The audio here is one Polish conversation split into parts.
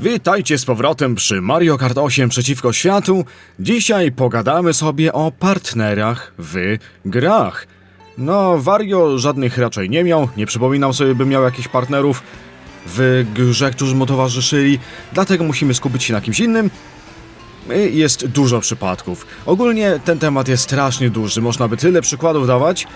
Witajcie z powrotem przy Mario Kart 8 przeciwko światu. Dzisiaj pogadamy sobie o partnerach w grach. No, Wario żadnych raczej nie miał, nie przypominał sobie, by miał jakichś partnerów w grze, którzy mu towarzyszyli, dlatego musimy skupić się na kimś innym. Jest dużo przypadków. Ogólnie ten temat jest strasznie duży, można by tyle przykładów dawać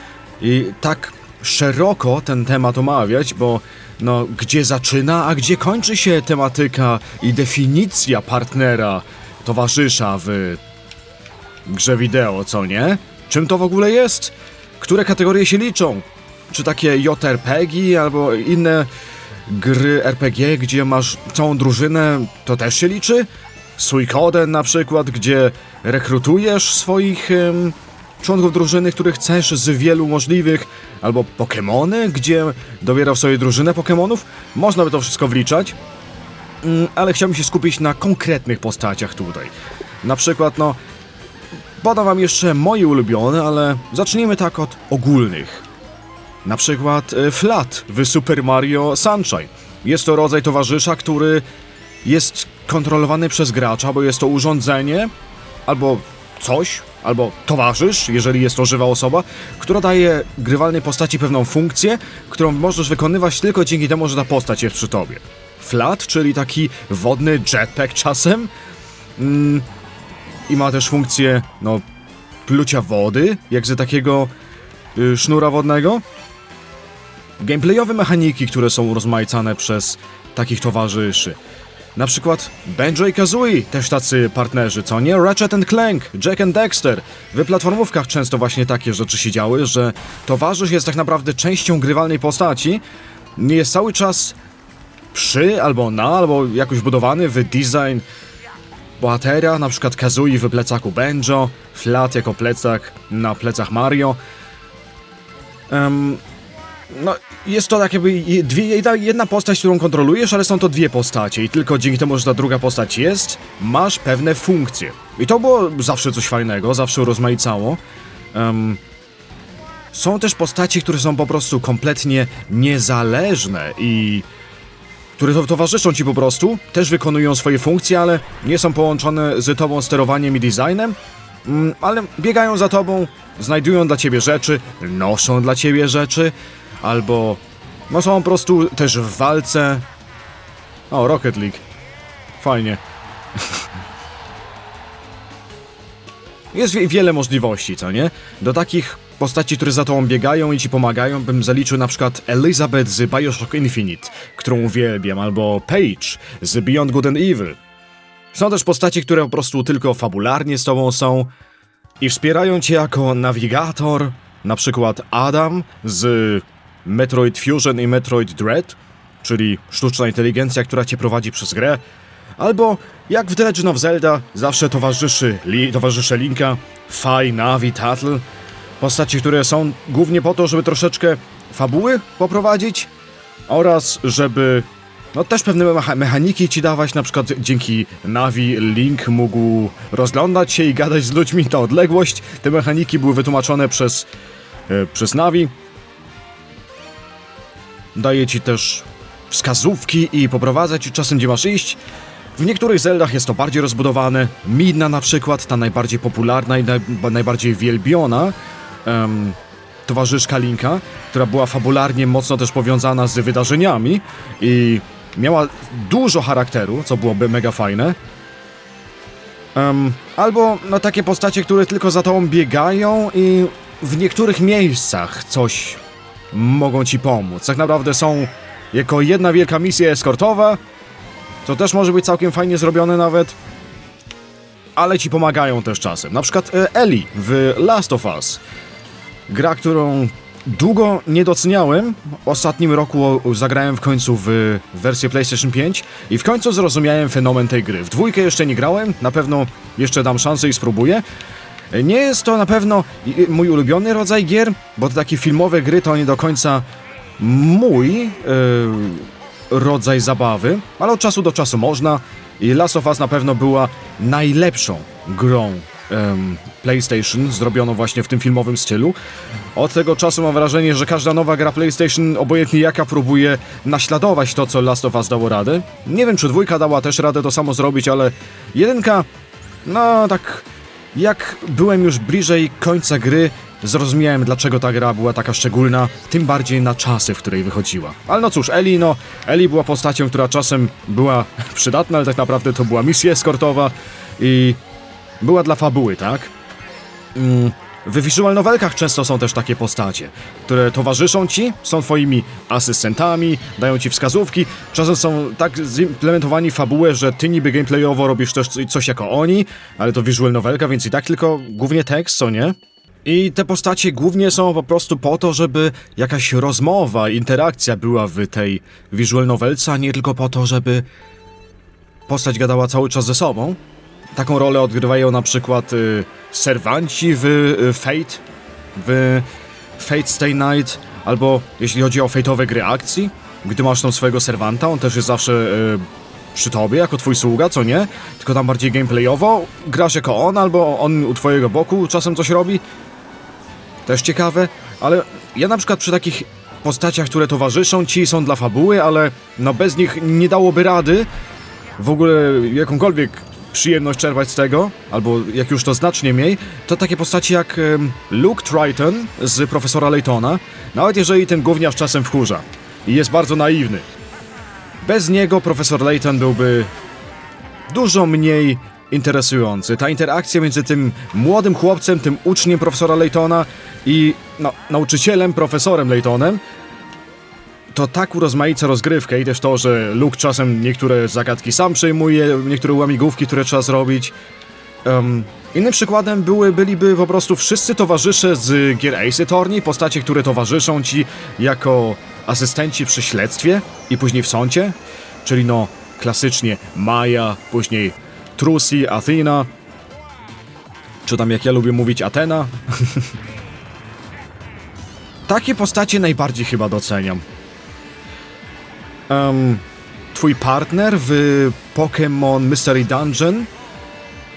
i tak szeroko ten temat omawiać, bo no, gdzie zaczyna, a gdzie kończy się tematyka i definicja partnera, towarzysza w grze wideo, co nie? Czym to w ogóle jest? Które kategorie się liczą? Czy takie JRPG albo inne gry RPG, gdzie masz całą drużynę, to też się liczy? Suikoden na przykład, gdzie rekrutujesz swoich członków drużyny, których chcesz z wielu możliwych, albo Pokémony, gdzie dobierasz sobie drużynę Pokémonów. Można by to wszystko wliczać, Mm, ale chciałbym się skupić na konkretnych postaciach tutaj. Na przykład, no, podam wam jeszcze moje ulubione, ale zacznijmy tak od ogólnych. Na przykład e, Flat w Super Mario Sunshine. Jest to rodzaj towarzysza, który jest kontrolowany przez gracza, bo jest to urządzenie albo coś, albo towarzysz, jeżeli jest to żywa osoba, która daje grywalnej postaci pewną funkcję, którą możesz wykonywać tylko dzięki temu, że ta postać jest przy tobie. Flat, czyli taki wodny jetpack czasem mm, i ma też funkcję, no, plucia wody, jak ze takiego y, sznura wodnego. Gameplayowe mechaniki, które są urozmaicane przez takich towarzyszy. Na przykład Banjo i Kazooie, też tacy partnerzy, co nie? Ratchet and Clank, Jack and Dexter. W platformówkach często właśnie takie rzeczy się działy, że towarzysz jest tak naprawdę częścią grywalnej postaci, nie jest cały czas przy, albo na, albo jakoś budowany w design bohatera, na przykład Kazooie w plecaku Banjo, Flat jako plecak na plecach Mario. Em, no, jest to tak jakby dwie, jedna, postać, którą kontrolujesz, ale są to dwie postacie i tylko dzięki temu, że ta druga postać jest, masz pewne funkcje. I to było zawsze coś fajnego, zawsze rozmaicało. Em, są też postacie, które są po prostu kompletnie niezależne i które to towarzyszą ci po prostu, też wykonują swoje funkcje, ale nie są połączone z tobą sterowaniem i designem, mm, ale biegają za tobą, znajdują dla ciebie rzeczy, noszą dla ciebie rzeczy, albo no są po prostu też w walce. O, Rocket League. Fajnie. Jest wie- wiele możliwości, co nie? Do takich postaci, które za tobą biegają i ci pomagają, bym zaliczył na przykład Elizabeth z Bioshock Infinite, którą uwielbiam, albo Paige z Beyond Good and Evil. Są też postacie, które po prostu tylko fabularnie z tobą są i wspierają cię jako nawigator, na przykład Adam z Metroid Fusion i Metroid Dread, czyli sztuczna inteligencja, która cię prowadzi przez grę, albo jak w The Legend of Zelda zawsze towarzyszy Li, towarzysze Linka, Fi, Navi, Tatl, postaci, które są głównie po to, żeby troszeczkę fabuły poprowadzić oraz żeby no też pewne mecha- mechaniki ci dawać, na przykład dzięki Navi Link mógł rozglądać się i gadać z ludźmi na odległość. Te mechaniki były wytłumaczone przez, e, przez Navi. Daje ci też wskazówki i poprowadza ci czasem gdzie masz iść. W niektórych Zeldach jest to bardziej rozbudowane. Midna na przykład, ta najbardziej popularna i naj, najbardziej wielbiona em, towarzyszka Linka, która była fabularnie mocno też powiązana z wydarzeniami i miała dużo charakteru, co byłoby mega fajne. Em, albo no, takie postacie, które tylko za tobą biegają i w niektórych miejscach coś mogą ci pomóc. Tak naprawdę są jako jedna wielka misja eskortowa, to też może być całkiem fajnie zrobione nawet, ale ci pomagają też czasem. Na przykład e, Ellie w Last of Us. Gra, którą długo nie doceniałem. W ostatnim roku zagrałem w końcu w wersję PlayStation 5 i w końcu zrozumiałem fenomen tej gry. W dwójkę jeszcze nie grałem, na pewno jeszcze dam szansę i spróbuję. Nie jest to na pewno mój ulubiony rodzaj gier, bo takie filmowe gry to nie do końca mój yy, rodzaj zabawy, ale od czasu do czasu można i Last of Us na pewno była najlepszą grą PlayStation zrobiono właśnie w tym filmowym stylu. Od tego czasu mam wrażenie, że każda nowa gra PlayStation, obojętnie jaka, próbuje naśladować to, co Last of Us dało radę. Nie wiem, czy dwójka dała też radę to samo zrobić, ale jedynka, no tak, jak byłem już bliżej końca gry, zrozumiałem, dlaczego ta gra była taka szczególna, tym bardziej na czasy, w której wychodziła. Ale no cóż, Ellie, no, Ellie była postacią, która czasem była przydatna, ale tak naprawdę to była misja eskortowa i była dla fabuły, tak? Mm, W visual novelkach często są też takie postacie, które towarzyszą ci, są twoimi asystentami, dają ci wskazówki, czasem są tak zimplementowani w fabułę, że ty niby gameplayowo robisz też coś jako oni, ale to visual novelka, więc i tak tylko głównie tekst, co nie? I te postacie głównie są po prostu po to, żeby jakaś rozmowa, interakcja była w tej visual novelce, a nie tylko po to, żeby postać gadała cały czas ze sobą. Taką rolę odgrywają na przykład y, serwanci w y, Fate, w Fate Stay Night, albo jeśli chodzi o fate'owe gry akcji, gdy masz tam swojego serwanta, on też jest zawsze y, przy tobie, jako twój sługa, co nie? Tylko tam bardziej gameplayowo, grasz jako on, albo on u twojego boku czasem coś robi. Też ciekawe, ale ja na przykład przy takich postaciach, które towarzyszą ci, są dla fabuły, ale no bez nich nie dałoby rady w ogóle jakąkolwiek przyjemność czerpać z tego, albo jak już to znacznie mniej, to takie postaci jak Luke Triton z Profesora Laytona, nawet jeżeli ten gówniarz czasem wkurza i jest bardzo naiwny. Bez niego Profesor Layton byłby dużo mniej interesujący. Ta interakcja między tym młodym chłopcem, tym uczniem Profesora Laytona i no, nauczycielem, Profesorem Laytonem to tak urozmaica rozgrywkę i też to, że Luke czasem niektóre zagadki sam przejmuje, niektóre łamigłówki, które trzeba zrobić. Um, innym przykładem były, byliby po prostu wszyscy towarzysze z gier Ace Attorney, postacie, które towarzyszą ci jako asystenci przy śledztwie i później w sądzie, czyli no klasycznie Maja, później Trusi, Athena, czy tam jak ja lubię mówić Atena. Takie postacie najbardziej chyba doceniam. Em, twój partner w Pokémon Mystery Dungeon,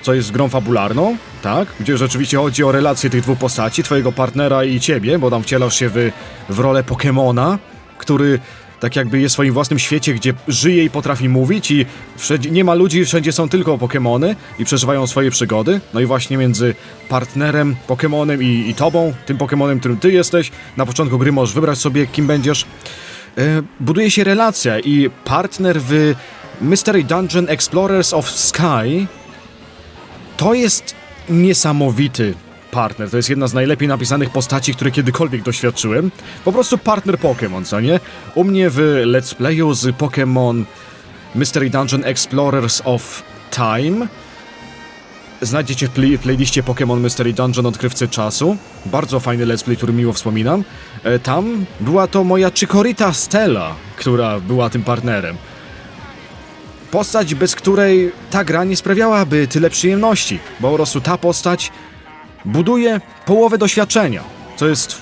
co jest grą fabularną, tak? Gdzie rzeczywiście chodzi o relację tych dwóch postaci, twojego partnera i ciebie, bo tam wcielasz się w, w rolę Pokémona, który tak jakby jest w swoim własnym świecie, gdzie żyje i potrafi mówić i wszędzie, nie ma ludzi, wszędzie są tylko Pokémony i przeżywają swoje przygody. No i właśnie między partnerem, Pokémonem i, i tobą, tym Pokémonem, którym ty jesteś, na początku gry możesz wybrać sobie, kim będziesz. E, buduje się relacja i partner w Mystery Dungeon Explorers of Sky to jest niesamowity partner. To jest jedna z najlepiej napisanych postaci, które kiedykolwiek doświadczyłem. Po prostu partner Pokémon, co nie? U mnie w Let's Playu z Pokémon Mystery Dungeon Explorers of Time znajdziecie w play playliście Pokémon Mystery Dungeon Odkrywcy Czasu. Bardzo fajny let's play, który miło wspominam. E, Tam była to moja Chikorita Stella, która była tym partnerem. Postać, bez której ta gra nie sprawiałaby tyle przyjemności, bo po prostu ta postać buduje połowę doświadczenia, co jest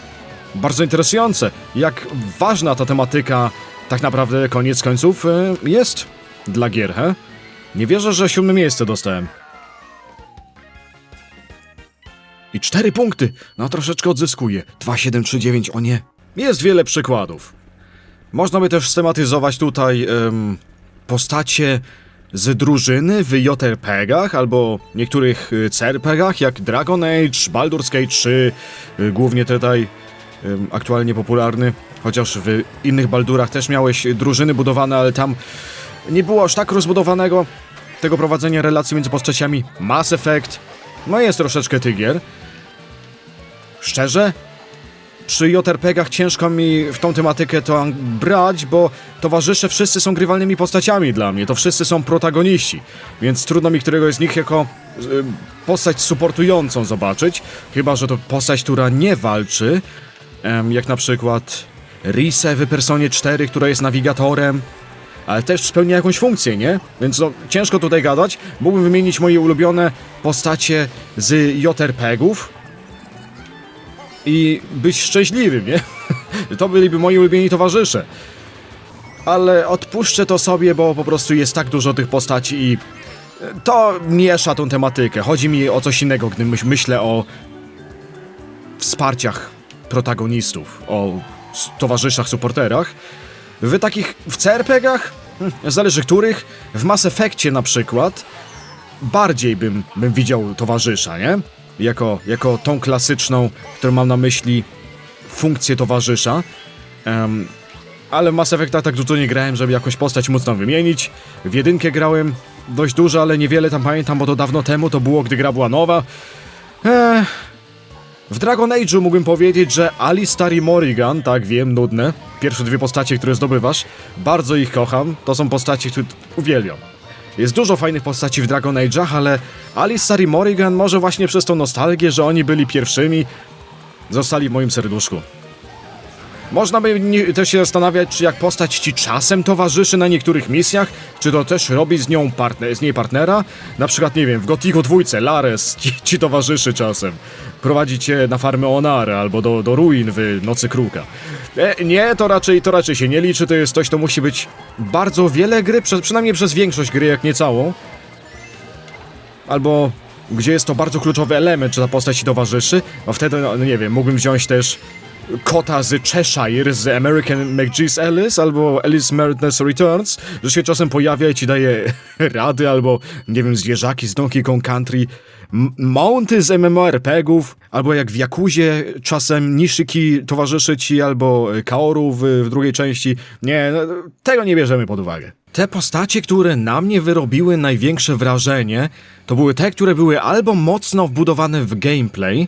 bardzo interesujące, jak ważna ta tematyka tak naprawdę koniec końców e, jest dla gier, he? Nie wierzę, że siódme miejsce dostałem. I cztery punkty. No troszeczkę odzyskuję. 2739, o nie. Jest wiele przykładów. Można by też stematyzować tutaj postacie z drużyny w JRPG-ach albo niektórych y, CRPG-ach jak Dragon Age, Baldur's Gate 3, y, głównie tutaj aktualnie popularny, chociaż w innych Baldurach też miałeś drużyny budowane, ale tam nie było aż tak rozbudowanego tego prowadzenia relacji między postaciami. Mass Effect, no jest troszeczkę tygier. Szczerze, przy JRPG-ach ciężko mi w tą tematykę to brać, bo towarzysze wszyscy są grywalnymi postaciami dla mnie, to wszyscy są protagoniści, więc trudno mi któregoś z nich jako y, postać supportującą zobaczyć, chyba że to postać, która nie walczy, em, jak na przykład Rise w Personie 4, która jest nawigatorem, ale też spełnia jakąś funkcję, nie? Więc no, ciężko tutaj gadać. Mógłbym wymienić moje ulubione postacie z JRPG-ów i być szczęśliwym, nie? To byliby moi ulubieni towarzysze. Ale odpuszczę to sobie, bo po prostu jest tak dużo tych postaci i To miesza tą tematykę. Chodzi mi o coś innego, gdy myśl, myślę o wsparciach protagonistów, o towarzyszach, supporterach. W takich, w CRPG-ach, hm, zależy których, w Mass Effectie na przykład, bardziej bym, bym widział towarzysza, nie? Jako, jako tą klasyczną, którą mam na myśli, funkcję towarzysza. Em, ale w Mass Effecta tak dużo nie grałem, żeby jakąś postać tam wymienić. W jedynkę grałem dość dużo, ale niewiele tam pamiętam, bo to dawno temu to było, gdy gra była nowa. Ech. W Dragon Age'u mógłbym powiedzieć, że Alistar i Morrigan, tak wiem, nudne. Pierwsze dwie postacie, które zdobywasz, bardzo ich kocham. To są postacie, które uwielbiam. Jest dużo fajnych postaci w Dragon Age'ach, ale Alistar i Morrigan może właśnie przez tą nostalgię, że oni byli pierwszymi, zostali w moim serduszku. Można by też się zastanawiać, czy jak postać ci czasem towarzyszy na niektórych misjach, czy to też robi z nią partner, z niej partnera. Na przykład, nie wiem, w Gothicu dwójce Lares ci, ci towarzyszy czasem. Prowadzi cię na farmę Onary albo do, do ruin w Nocy Kruka. E, nie, to raczej, to raczej się nie liczy, to jest coś, to musi być bardzo wiele gry, prze, przynajmniej przez większość gry, jak nie całą. Albo gdzie jest to bardzo kluczowy element, czy ta postać ci towarzyszy, a wtedy, no, nie wiem, mógłbym wziąć też kota z Cheshire, z American McGee's Alice, albo Alice Madness Returns, że się czasem pojawia i ci daje rady, albo, nie wiem, zwierzaki z Donkey Kong Country, mounty z MMORPGów, albo jak w Jakuzie czasem Nishiki towarzyszy ci, albo e, Kaoru w, w drugiej części. Nie, no, tego nie bierzemy pod uwagę. Te postacie, które na mnie wyrobiły największe wrażenie, to były te, które były albo mocno wbudowane w gameplay,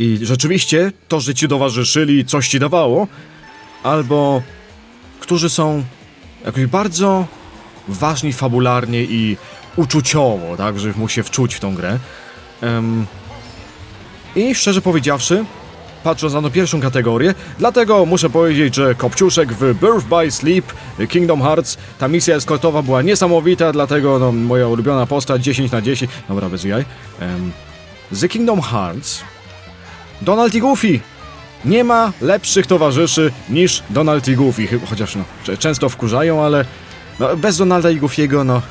i rzeczywiście to, że ci towarzyszyli, coś ci dawało, albo którzy są jakoś bardzo ważni fabularnie i uczuciowo, tak, że mu się wczuć w tą grę. Em, I szczerze powiedziawszy, patrząc na tą pierwszą kategorię, dlatego muszę powiedzieć, że Kopciuszek w Birth by Sleep Kingdom Hearts, ta misja eskortowa była niesamowita, dlatego no, moja ulubiona postać 10 na 10, dobra, bez jaj. Em, z Kingdom Hearts Donald i Goofy. Nie ma lepszych towarzyszy niż Donald i Goofy, chociaż no, często wkurzają, ale no, bez Donalda i Goofiego, no,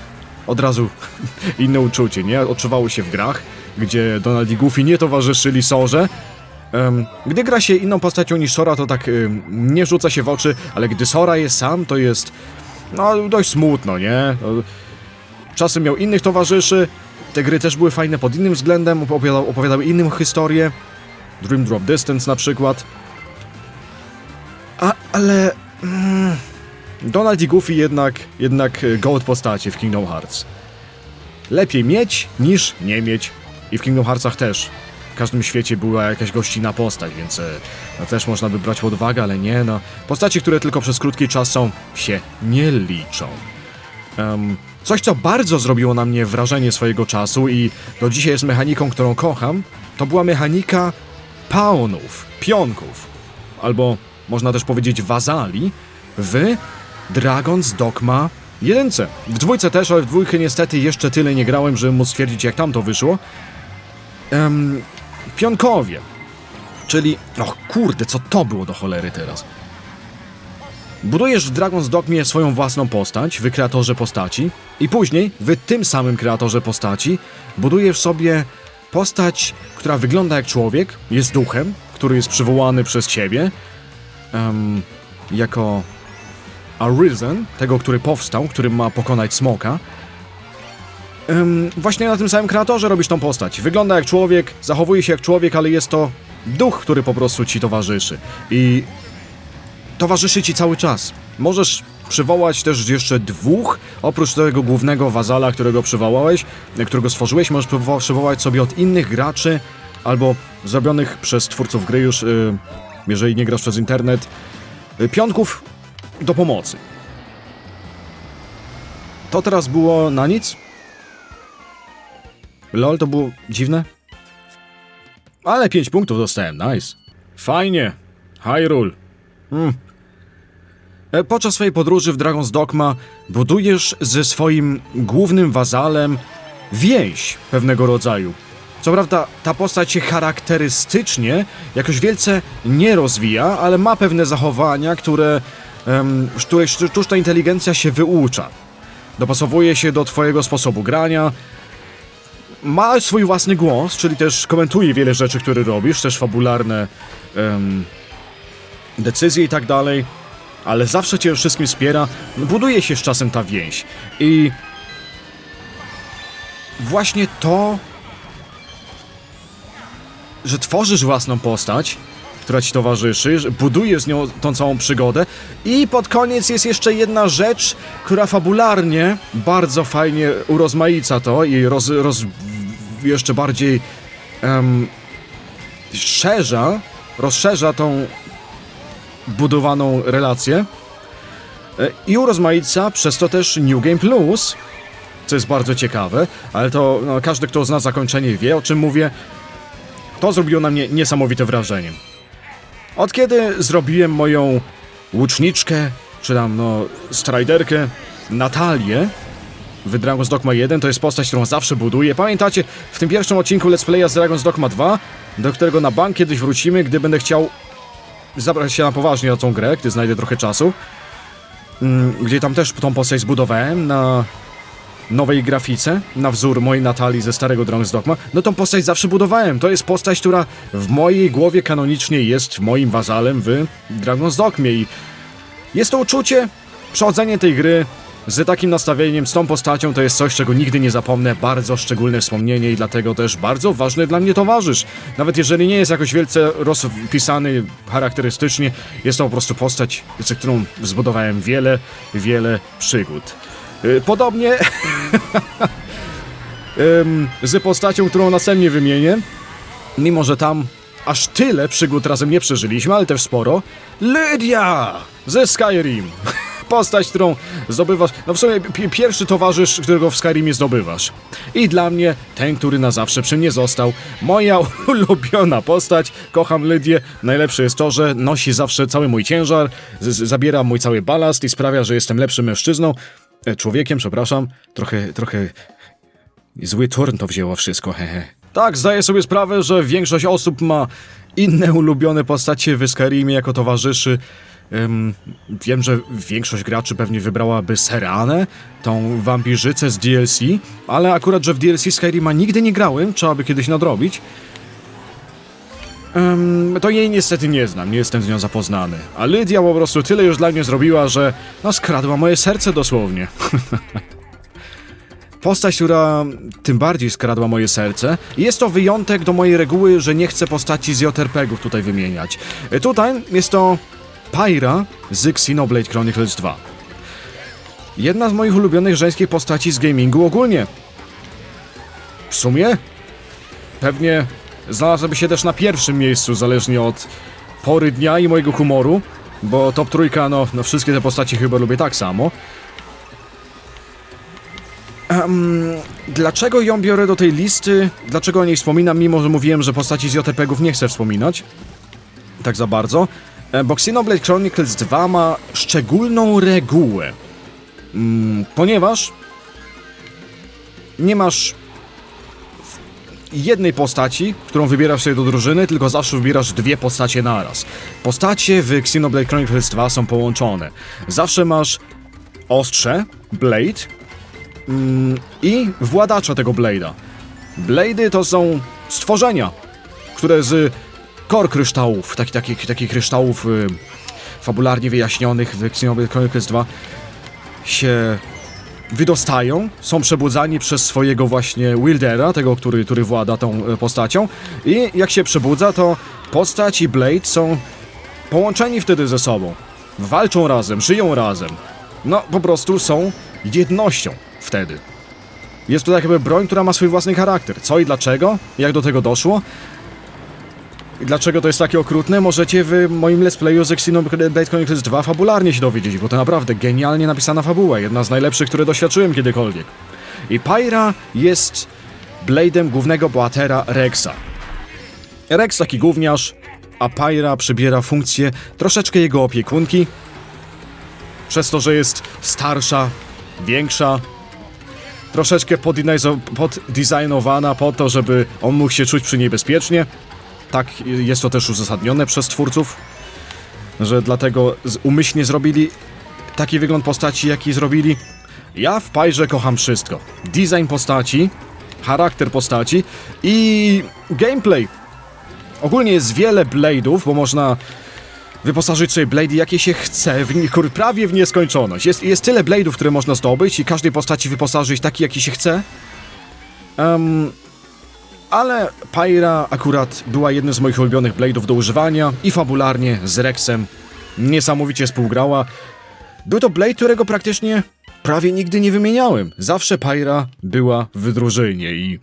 od razu inne uczucie, nie? Odczuwało się w grach, gdzie Donald i Goofy nie towarzyszyli Sorze. Gdy gra się inną postacią niż Sora, to tak nie rzuca się w oczy, ale gdy Sora jest sam, to jest no dość smutno, nie? Czasem miał innych towarzyszy, te gry też były fajne pod innym względem, opowiada, opowiadały inną historię. Dream Drop Distance na przykład. A, ale... Mm, Donald i Goofy jednak, jednak e, gołd postacie w Kingdom Hearts. Lepiej mieć niż nie mieć. I w Kingdom Heartsach też. W każdym świecie była jakaś gościna postać, więc e, no, też można by brać pod uwagę, ale nie no. Postaci, które tylko przez krótki czas są, się nie liczą. Em, coś, co bardzo zrobiło na mnie wrażenie swojego czasu i do dzisiaj jest mechaniką, którą kocham, to była mechanika paonów, pionków, albo można też powiedzieć wazali w Dragon's Dogma 1. W dwójce też, ale w dwójkę niestety jeszcze tyle nie grałem, żeby móc stwierdzić jak tam to wyszło. Pionkowie, czyli... Och kurde, co to było do cholery teraz? Budujesz w Dragon's Dogmie swoją własną postać w kreatorze postaci i później w tym samym kreatorze postaci budujesz sobie postać, która wygląda jak człowiek, jest duchem, który jest przywołany przez ciebie em, jako Arisen, tego, który powstał, który ma pokonać smoka. Em, właśnie na tym samym kreatorze robisz tą postać. Wygląda jak człowiek, zachowuje się jak człowiek, ale jest to duch, który po prostu ci towarzyszy. I towarzyszy ci cały czas. Możesz przywołać też jeszcze dwóch, oprócz tego głównego wazala, którego przywołałeś, którego stworzyłeś, możesz przywo- przywołać sobie od innych graczy, albo zrobionych przez twórców gry już, y, jeżeli nie grasz przez internet, y, pionków do pomocy. To teraz było na nic? Lol, to było dziwne? Ale 5 punktów dostałem, nice. Fajnie. Hyrule. Hmm. E, Podczas swojej podróży w Dragon's Dogma budujesz ze swoim głównym wazalem więź pewnego rodzaju. Co prawda, ta postać się charakterystycznie jakoś wielce nie rozwija, ale ma pewne zachowania, które, których sztuczna inteligencja się wyucza. dopasowuje się do twojego sposobu grania, ma swój własny głos, czyli też komentuje wiele rzeczy, które robisz, też fabularne em, decyzje i tak dalej, ale zawsze cię wszystkim wspiera, buduje się z czasem ta więź. I właśnie to, że tworzysz własną postać, która ci towarzyszy, budujesz z nią tą całą przygodę i pod koniec jest jeszcze jedna rzecz, która fabularnie bardzo fajnie urozmaica to i roz, roz, jeszcze bardziej em, szerza, rozszerza tą budowaną relację E, i urozmaica przez to też New Game Plus, co jest bardzo ciekawe, ale to no, każdy, kto zna zakończenie wie, o czym mówię. To zrobiło na mnie niesamowite wrażenie. Od kiedy zrobiłem moją łuczniczkę, czy tam no striderkę, Natalię, w Dragon's Dogma 1 to jest postać, którą zawsze buduję. Pamiętacie, w tym pierwszym odcinku Let's Playa z Dragon's Dogma 2, do którego na bank kiedyś wrócimy, gdy będę chciał zabrać się na poważnie na tą grę, gdy znajdę trochę czasu. Mm, Gdzie tam też tą postać zbudowałem na nowej grafice, na wzór mojej Natalii ze starego Dragon's Dogma. No tą postać zawsze budowałem. To jest postać, która w mojej głowie kanonicznie jest moim wazalem w Dragon's Dogmie i jest to uczucie, przechodzenie tej gry z takim nastawieniem, z tą postacią, to jest coś, czego nigdy nie zapomnę, bardzo szczególne wspomnienie i dlatego też bardzo ważny dla mnie towarzysz. Nawet jeżeli nie jest jakoś wielce rozpisany charakterystycznie, jest to po prostu postać, z którą zbudowałem wiele, wiele przygód. Y, Podobnie z postacią, którą następnie wymienię, mimo że tam aż tyle przygód razem nie przeżyliśmy, ale też sporo. Lydia ze Skyrim. Postać, którą zdobywasz. No w sumie pi- pierwszy towarzysz, którego w Skyrimie zdobywasz. I dla mnie ten, który na zawsze przy mnie został. Moja ulubiona postać. Kocham Lydię. Najlepsze jest to, że nosi zawsze cały mój ciężar, zabiera mój cały balast i sprawia, że jestem lepszym mężczyzną. E, człowiekiem, przepraszam. Trochę, trochę Zły turn to wzięło wszystko, hehe. Tak, zdaję sobie sprawę, że większość osób ma inne ulubione postacie w Skyrimie jako towarzyszy. Wiem, że większość graczy pewnie wybrałaby Seranę, tą wampirzycę z DLC, ale akurat, że w DLC Skyrima nigdy nie grałem, trzeba by kiedyś nadrobić. To jej niestety nie znam, nie jestem z nią zapoznany. A Lydia po prostu tyle już dla mnie zrobiła, że no skradła moje serce dosłownie. Postać, która tym bardziej skradła moje serce. Jest to wyjątek do mojej reguły, że nie chcę postaci z JRPG-ów tutaj wymieniać. Tutaj jest to Pyra z Xenoblade Chronicles 2. Jedna z moich ulubionych żeńskich postaci z gamingu ogólnie. W sumie pewnie znalazłaby się też na pierwszym miejscu, zależnie od pory dnia i mojego humoru, bo top trójka, no, no wszystkie te postaci chyba lubię tak samo. Em, dlaczego ją biorę do tej listy? Dlaczego o niej wspominam, mimo że mówiłem, że postaci z JPG-ów nie chcę wspominać? Tak za bardzo. E, Bo Xenoblade Chronicles 2 ma szczególną regułę. Mm, ponieważ nie masz jednej postaci, którą wybierasz sobie do drużyny, tylko zawsze wybierasz dwie postacie naraz. Postacie w Xenoblade Chronicles 2 są połączone. Zawsze masz ostrze, blade, i władacza tego Blade'a. Blade'y to są stworzenia, które z kor kryształów, takich takich takich kryształów y, fabularnie wyjaśnionych w Xenoblade Chronicles 2 się wydostają, są przebudzani przez swojego właśnie Wildera, tego, który, który włada tą e, postacią i jak się przebudza, to postać i Blade są połączeni wtedy ze sobą. Walczą razem, żyją razem. No, po prostu są jednością wtedy. Jest to tak jakby broń, która ma swój własny charakter. Co i dlaczego? Jak do tego doszło? Dlaczego to jest takie okrutne? Możecie w moim let's playu z Xenoblade Chronicles 2 fabularnie się dowiedzieć, bo to naprawdę genialnie napisana fabuła, jedna z najlepszych, które doświadczyłem kiedykolwiek. I Pyra jest blade'em głównego bohatera Rexa. Rex taki gówniarz, a Pyra przybiera funkcję troszeczkę jego opiekunki, przez to, że jest starsza, większa, troszeczkę poddesignowana po to, żeby on mógł się czuć przy niej bezpiecznie. Tak jest to też uzasadnione przez twórców, że dlatego umyślnie zrobili taki wygląd postaci, jaki zrobili. Ja w Pyrze kocham wszystko. Design postaci, charakter postaci i gameplay. Ogólnie jest wiele blade'ów, bo można wyposażyć sobie blady jakie się chce, w, nie- prawie w nieskończoność. Jest, jest tyle blade'ów, które można zdobyć i każdej postaci wyposażyć taki, jaki się chce. Em, ale Pyra akurat była jednym z moich ulubionych blade'ów do używania i fabularnie z Rexem niesamowicie współgrała. Był to blade, którego praktycznie prawie nigdy nie wymieniałem. Zawsze Pyra była w drużynie i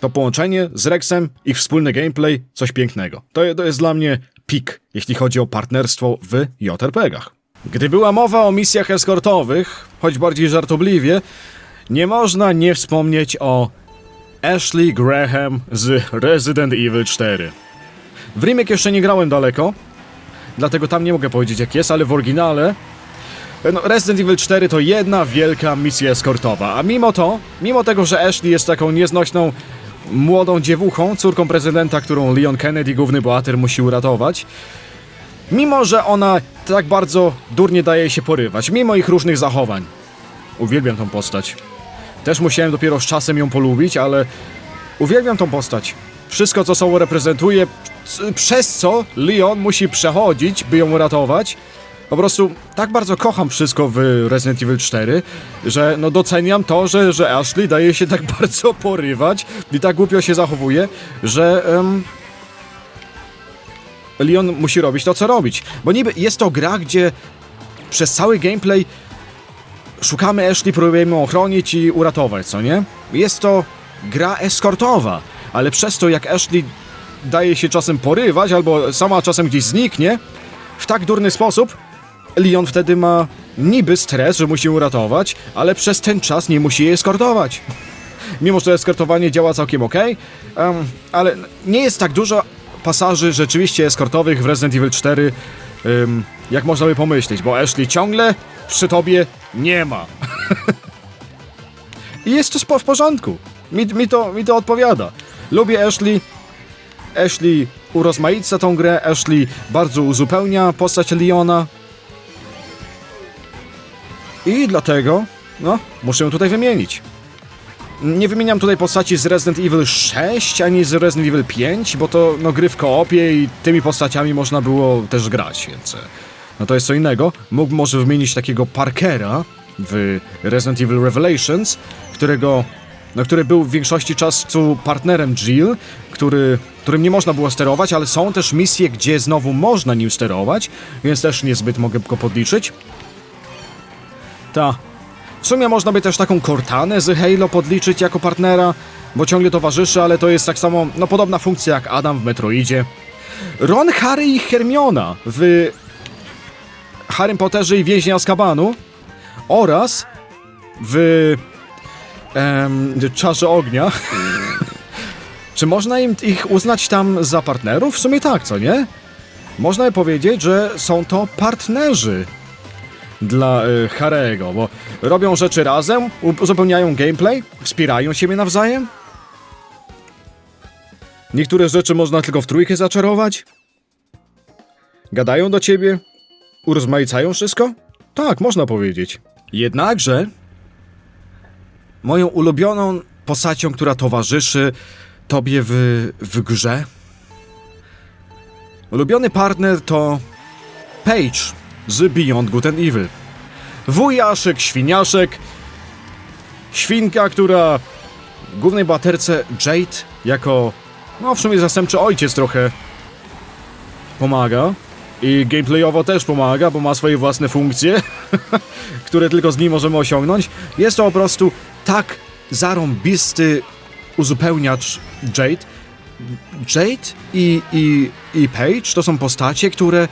to połączenie z Rexem, ich wspólny gameplay, coś pięknego. To, to jest dla mnie pik, jeśli chodzi o partnerstwo w JRPG-ach. Gdy była mowa o misjach eskortowych, choć bardziej żartobliwie, nie można nie wspomnieć o Ashley Graham z Resident Evil 4. W remake jeszcze nie grałem daleko, dlatego tam nie mogę powiedzieć jak jest, ale w oryginale no, Resident Evil 4 to jedna wielka misja eskortowa, a mimo to, mimo tego, że Ashley jest taką nieznośną młodą dziewuchą, córką prezydenta, którą Leon Kennedy, główny bohater, musi uratować, mimo że ona tak bardzo durnie daje się porywać, mimo ich różnych zachowań, uwielbiam tą postać. Też musiałem dopiero z czasem ją polubić, ale uwielbiam tą postać. Wszystko, co sobą reprezentuje, przez co Leon musi przechodzić, by ją uratować. Po prostu tak bardzo kocham wszystko w Resident Evil 4, że no doceniam to, że, że Ashley daje się tak bardzo porywać i tak głupio się zachowuje, że em, Leon musi robić to, co robić. Bo niby jest to gra, gdzie przez cały gameplay szukamy Ashley, próbujemy ją ochronić i uratować, co nie? Jest to gra eskortowa, ale przez to jak Ashley daje się czasem porywać, albo sama czasem gdzieś zniknie, w tak durny sposób, Leon wtedy ma niby stres, że musi uratować, ale przez ten czas nie musi jej eskortować. Mimo, że eskortowanie działa całkiem ok, ale nie jest tak dużo pasaży rzeczywiście eskortowych w Resident Evil 4, em, jak można by pomyśleć, bo Ashley ciągle przy tobie nie ma. I jest to w porządku. Mi, mi, to, mi to odpowiada. Lubię Ashley. Ashley urozmaica tą grę. Ashley bardzo uzupełnia postać Leona. I dlatego, no, muszę ją tutaj wymienić. Nie wymieniam tutaj postaci z Resident Evil 6 ani z Resident Evil 5, bo to no, gry w koopie i tymi postaciami można było też grać, więc e, no to jest co innego. Mógłbym może wymienić takiego Parkera w Resident Evil Revelations, którego, no, który był w większości czasu partnerem Jill, który, którym nie można było sterować, ale są też misje, gdzie znowu można nim sterować, więc też niezbyt mogę go podliczyć. Ta. W sumie można by też taką Cortanę z Halo podliczyć jako partnera, bo ciągle towarzyszy, ale to jest tak samo, no podobna funkcja jak Adam w Metroidzie. Ron, Harry i Hermiona w Harrym Potterze i Więźnia Azkabanu oraz w em, Czarze Ognia. Czy można im ich uznać tam za partnerów? W sumie tak, co nie? Można powiedzieć, że są to partnerzy dla y, Harego, bo robią rzeczy razem, uzupełniają gameplay, wspierają siebie nawzajem. Niektóre rzeczy można tylko w trójkę zaczarować. Gadają do ciebie, urozmaicają wszystko? Tak, można powiedzieć. Jednakże moją ulubioną postacią, która towarzyszy tobie w, w grze, ulubiony partner to Paige z Beyond Good and Evil. Wujaszek, świniaszek, świnka, która głównej bohaterce Jade jako, no w sumie zastępczy ojciec trochę pomaga. I gameplayowo też pomaga, bo ma swoje własne funkcje, które tylko z nim możemy osiągnąć. Jest to po prostu tak zarąbisty uzupełniacz Jade. Jade i, i, i Paige to są postacie, które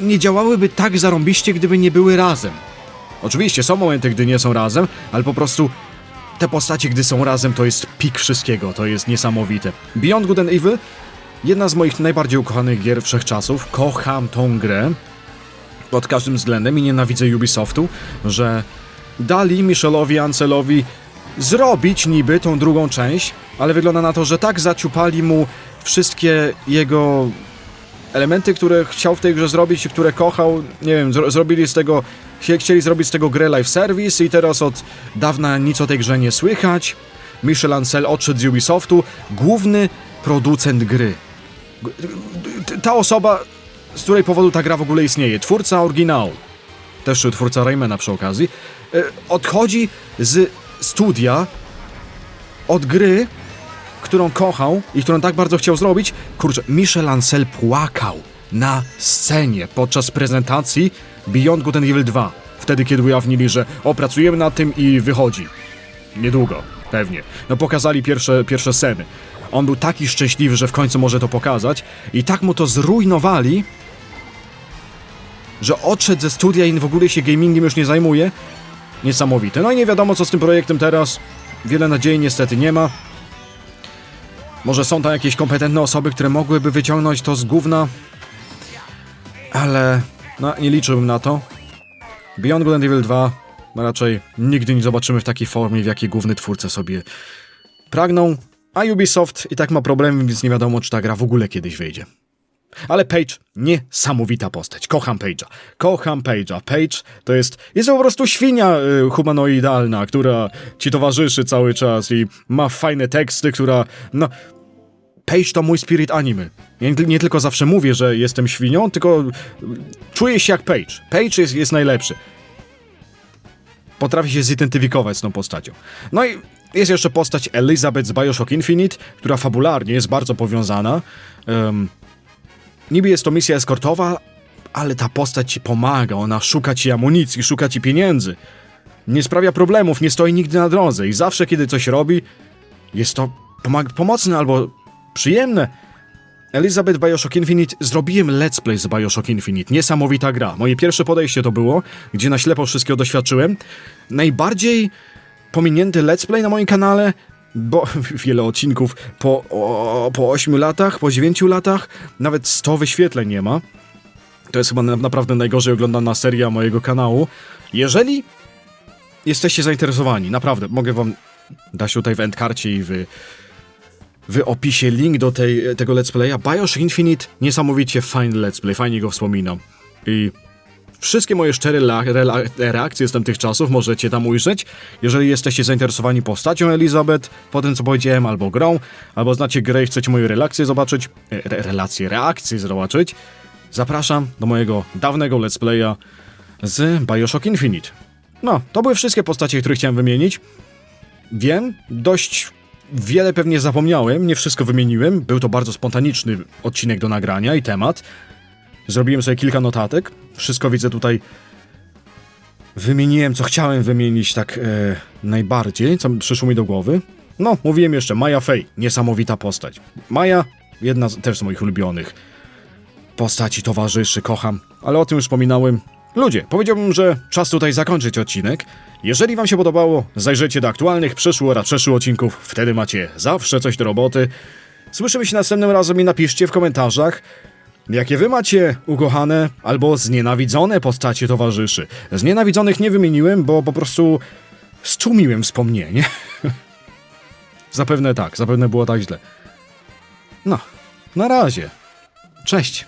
nie działałyby tak zarąbiście, gdyby nie były razem. Oczywiście są momenty, gdy nie są razem, ale po prostu te postacie, gdy są razem, to jest pik wszystkiego, to jest niesamowite. Beyond Good and Evil, jedna z moich najbardziej ukochanych gier wszechczasów. Kocham tą grę pod każdym względem i nienawidzę Ubisoftu, że dali Michelowi Ancelowi zrobić niby tą drugą część, ale wygląda na to, że tak zaciupali mu wszystkie jego elementy, które chciał w tej grze zrobić i które kochał, nie wiem, zro zrobili z tego Chcie- Chcieli zrobić z tego grę live service i teraz od dawna nic o tej grze nie słychać. Michel Ancel odszedł z Ubisoftu, główny producent gry. Ta osoba, z której powodu ta gra w ogóle istnieje, twórca oryginału, też twórca Raymana przy okazji, e, odchodzi z studia od gry, którą kochał i którą tak bardzo chciał zrobić. Kurczę, Michel Ancel płakał na scenie podczas prezentacji Beyond Good and Evil 2. Wtedy, kiedy ujawnili, że opracujemy nad tym i wychodzi. Niedługo, pewnie. No pokazali pierwsze, pierwsze sceny. On był taki szczęśliwy, że w końcu może to pokazać i tak mu to zrujnowali, że odszedł ze studia i w ogóle się gamingiem już nie zajmuje. Niesamowite. No i nie wiadomo, co z tym projektem teraz. Wiele nadziei niestety nie ma. Może są tam jakieś kompetentne osoby, które mogłyby wyciągnąć to z gówna, ale no, nie liczyłbym na to. Beyond Good and Evil 2 raczej nigdy nie zobaczymy w takiej formie, w jakiej główny twórca sobie pragną, a Ubisoft i tak ma problemy, więc nie wiadomo, czy ta gra w ogóle kiedyś wyjdzie. Ale Page, niesamowita postać. Kocham Page'a. Kocham Page'a. Page to jest, jest po prostu świnia y, humanoidalna, która ci towarzyszy cały czas i ma fajne teksty, która, no... Page to mój spirit anime. Ja nie, nie tylko zawsze mówię, że jestem świnią, tylko y, czuję się jak Page. Page jest, jest najlepszy. Potrafi się zidentyfikować z tą postacią. No i jest jeszcze postać Elizabeth z Bioshock Infinite, która fabularnie jest bardzo powiązana. Em, Niby jest to misja eskortowa, ale ta postać ci pomaga, ona szuka ci amunicji, szuka ci pieniędzy. Nie sprawia problemów, nie stoi nigdy na drodze i zawsze, kiedy coś robi, jest to pomocne albo przyjemne. Elizabeth Bioshock Infinite, zrobiłem let's play z Bioshock Infinite, niesamowita gra. Moje pierwsze podejście to było, gdzie na ślepo wszystkiego doświadczyłem. Najbardziej pominięty let's play na moim kanale, bo wiele odcinków po, o, po 8 latach, po 9 latach, nawet 100 wyświetleń nie ma. To jest chyba na, naprawdę najgorzej oglądana seria mojego kanału. Jeżeli jesteście zainteresowani, naprawdę, mogę wam dać tutaj w endkarcie i w, w opisie link do tej, tego let's playa. Bioshock Infinite, niesamowicie fajny let's play, fajnie go wspominam. I Wszystkie moje szczere reakcje z tamtych czasów możecie tam ujrzeć. Jeżeli jesteście zainteresowani postacią Elizabeth, po tym co powiedziałem, albo grą, albo znacie grę i chcecie moje relacje zobaczyć, e, re- relacje, reakcje zobaczyć, zapraszam do mojego dawnego let's playa z Bioshock Infinite. No, to były wszystkie postacie, które chciałem wymienić. Wiem, dość wiele pewnie zapomniałem, nie wszystko wymieniłem. Był to bardzo spontaniczny odcinek do nagrania i temat. Zrobiłem sobie kilka notatek. Wszystko widzę tutaj. Wymieniłem, co chciałem wymienić tak e, najbardziej, co przyszło mi do głowy. No, mówiłem jeszcze, Maja Fey, niesamowita postać. Maja, jedna z, też z moich ulubionych postaci, towarzyszy, kocham, ale o tym już wspominałem. Ludzie, powiedziałbym, że czas tutaj zakończyć odcinek. Jeżeli wam się podobało, zajrzyjcie do aktualnych, przyszło oraz przeszłych odcinków, wtedy macie zawsze coś do roboty. Słyszymy się następnym razem i napiszcie w komentarzach, Jakie wy macie ukochane albo znienawidzone postacie towarzyszy? Znienawidzonych nie wymieniłem, bo po prostu stłumiłem wspomnienie. zapewne tak, zapewne było tak źle. No, na razie. Cześć.